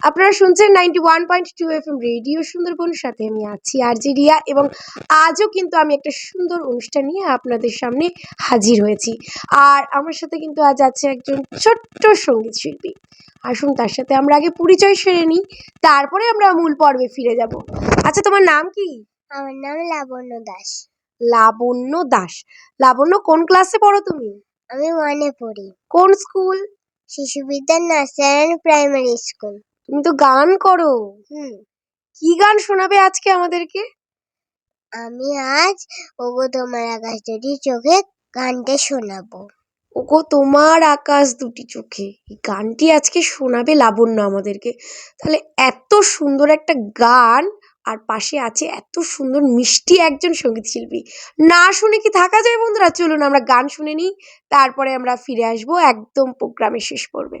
আপনারা শুনছেন ninety one point two F M radio Sundarban সাথে আমি আছি আরজি রিয়া এবং আজও কিন্তু আমি একটা সুন্দর অনুষ্ঠান নিয়ে আপনাদের সামনে হাজির হয়েছি। আর আমার সাথে কিন্তু আজ আছে একজন ছোট্ট সংগীত শিল্পী। আসুন তার সাথে আমরা আগে পরিচয় সেরে নিই তারপরে আমরা মূল পর্বে ফিরে যাব। আচ্ছা তোমার নাম কি? আমার নাম লাবণ্য দাস। লাবণ্য দাস। লাবণ্য কোন ক্লাসে পড়ো তুমি? আমি ওয়ানে পড়ি। কোন স্কুল? শিশু বিদ্যা নার্সারি প্রাইমারি স্কুল। তুমি তো গান করো। হুম। কি গান শোনাবে আজকে আমাদেরকে? আমি আজ ওগো তোমার আকাশ যদি চোখে গানটা শোনাবো। ওগো তোমার আকাশ দুটি চোখে এই গানটি আজকে শোনাবে লাবণ্য আমাদেরকে। তাহলে এত সুন্দর একটা গান আর পাশে আছে এত সুন্দর মিষ্টি একজন সংগীত শিল্পী। না শুনে কি থাকা যায় বন্ধুরা? চলুন আমরা গান শুনে নিই তারপরে আমরা ফিরে আসব একদম প্রোগ্রামের শেষ পর্বে।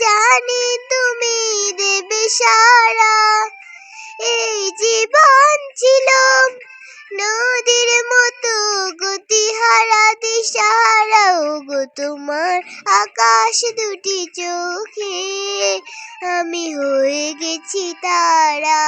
জানি তুমি দেবে সারা। এই জীবন ছিল নদীর মতো গতিহারা দিশাহারা গো তোমার আকাশ দুটি চোখে আমি হয়ে গেছি তারা।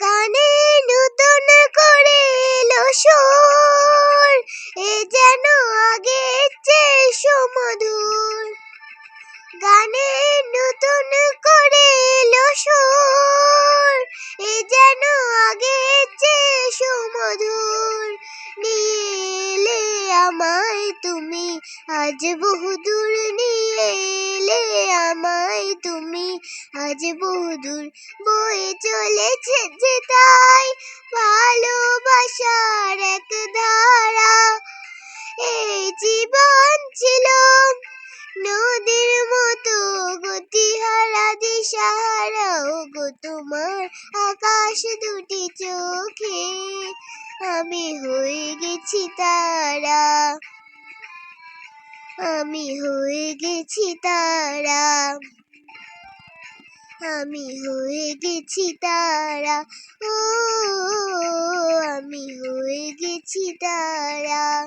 গানে নতুন করে এলো সুর। এ যেন আগের চেয়ে সুমধুর। গানে নতুন করে এলো সুর। এ যেন আগের চেয়ে সুমধুর। আমায় তুমি আজ বহুদূর নিয়ে এলে, আমায় তুমি আজ বহুদূর বয়ে চলেছে যে তাই ভালোবাসার এক ধারা। এই জীবন ছিল আমি হয়ে গেছি তারা। আমি হয়ে গেছি তারা। আমি হয়ে গেছি তারা। ও, আমি হয়ে গেছি তারা।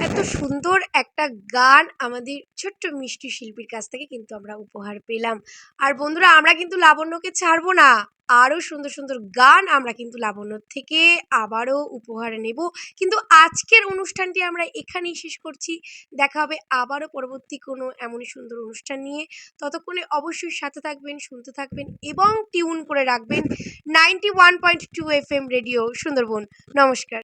এত সুন্দর একটা গান আমাদের ছোট্ট মিষ্টি শিল্পীর কাছ থেকে কিন্তু আমরা উপহার পেলাম। আর বন্ধুরা, আমরা কিন্তু লাবণ্যকে ছাড়বো না। আরও সুন্দর সুন্দর গান আমরা কিন্তু লাবণ্য থেকে আবারও উপহার নেব। কিন্তু আজকের অনুষ্ঠানটি আমরা এখানেই শেষ করছি। দেখা হবে আবারও পরবর্তী কোনো এমনই সুন্দর অনুষ্ঠান নিয়ে। ততক্ষণে অবশ্যই সাথে থাকবেন, শুনতে থাকবেন এবং টিউন করে রাখবেন ninety one point two F M radio Sundarban. নমস্কার।